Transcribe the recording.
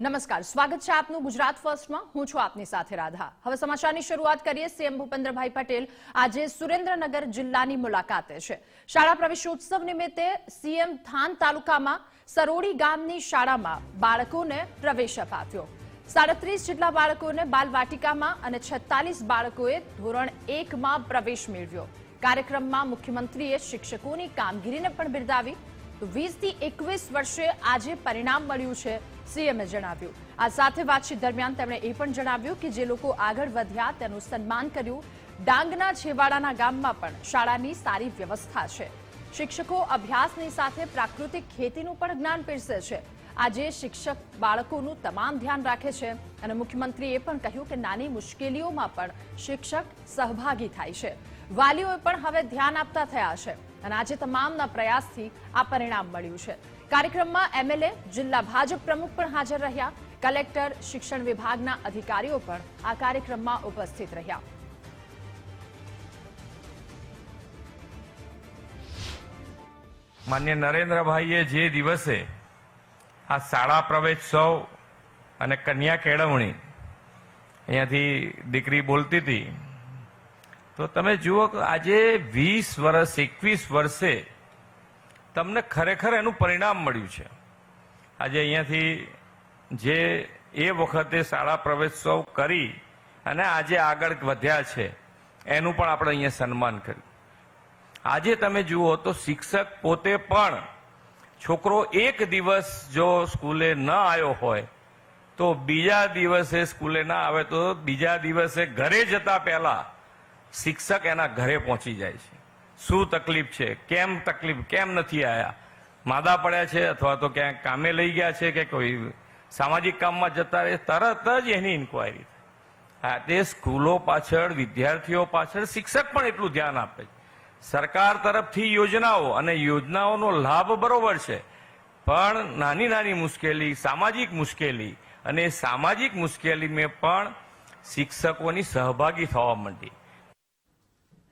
નમસ્કાર. સ્વાગત છે આપનું ગુજરાત ફર્સ્ટમાં. હું છું આપની સાથે રાધા. હવે સમાચારની શરૂઆત કરીએ સીએમ ભૂપેન્દ્રભાઈ પટેલ આજે સુરેન્દ્રનગર જિલ્લાની મુલાકાતે છે. શાળા પ્રવેશોત્સવ નિમિત્તે સીએમ થાન તાલુકામાં સરોડી ગામની શાળામાં બાળકોને પ્રવેશ અપાવ્યો. સાડત્રીસ જેટલા બાળકોને બાલવાટિકામાં અને છત્તાલીસ બાળકોએ ધોરણ એકમાં પ્રવેશ મેળવ્યો. કાર્યક્રમમાં મુખ્યમંત્રીએ શિક્ષકોની કામગીરીને પણ બિરદાવી તો વીસથી એકવીસ વર્ષે આજે પરિણામ મળ્યું છે, સીએમએ જણાવ્યું. આ સાથે વાતચીત દરમિયાન તેમણે એ પણ જણાવ્યું કે જે લોકો આગળ વધ્યા, તેનું સન્માન કર્યું. ડાંગના છેવાડાના ગામમાં પણ શાળાની સારી વ્યવસ્થા છે. શિક્ષકો અભ્યાસની સાથે પ્રાકૃતિક ખેતીનું પણ જ્ઞાન પીરસે છે. આજે શિક્ષક બાળકોનું તમામ ધ્યાન રાખે છે અને મુખ્યમંત્રીએ પણ કહ્યું કે નાની મુશ્કેલીઓમાં પણ શિક્ષક સહભાગી થાય છે. વાલીઓએ પણ હવે ધ્યાન આપતા થયા છે અને આજે તમામના પ્રયાસથી આ પરિણામ મળ્યું છે. કાર્યક્રમમાં એમએલએ, જિલ્લા ભાજપ પ્રમુખ પણ હાજર રહ્યા. કલેક્ટર, શિક્ષણ વિભાગના અધિકારીઓ પણ આ કાર્યક્રમમાં ઉપસ્થિત રહ્યા. માન્ય નરેન્દ્રભાઈએ જે દિવસે આ શાળા પ્રવેશોત્સવ અને કન્યા કેળવણી અહીંયાથી દીકરી બોલતી હતી તો તમે જુઓ કે આજે વીસ વર્ષ, એકવીસ વર્ષે તમને ખરેખર એનું પરિણામ મળ્યું છે. આજે અહીંયાથી જે એ વખતે શાળા પ્રવેશોત્સવ કરી અને આજે આગળ વધ્યા છે, એનું પણ આપણે અહીંયા સન્માન કર્યું. આજે તમે જુઓ તો શિક્ષક પોતે પણ છોકરો એક દિવસ જો સ્કૂલે ન આવ્યો હોય, તો બીજા દિવસે સ્કૂલે ના આવે તો બીજા દિવસે ઘરે જતા પહેલા શિક્ષક એના ઘરે પહોંચી જાય છે. શું તકલીફ છે? કેમ તકલીફ? કેમ નથી આવ્યા માદા પડ્યા છે અથવા તો ક્યાંક કામે લઈ ગયા છે કે કોઈ સામાજિક કામમાં જતા રહે, તરત જ એની ઇન્કવાયરી હા, તે સ્કૂલો પાછળ, વિદ્યાર્થીઓ પાછળ શિક્ષક પણ એટલું ધ્યાન આપે છે. સરકાર તરફથી યોજનાઓ અને યોજનાઓનો લાભ બરોબર છે. પણ નાની નાની મુશ્કેલી, સામાજિક મુશ્કેલી અને સામાજિક મુશ્કેલીમાં પણ શિક્ષકોની સહભાગી થવા માંડી.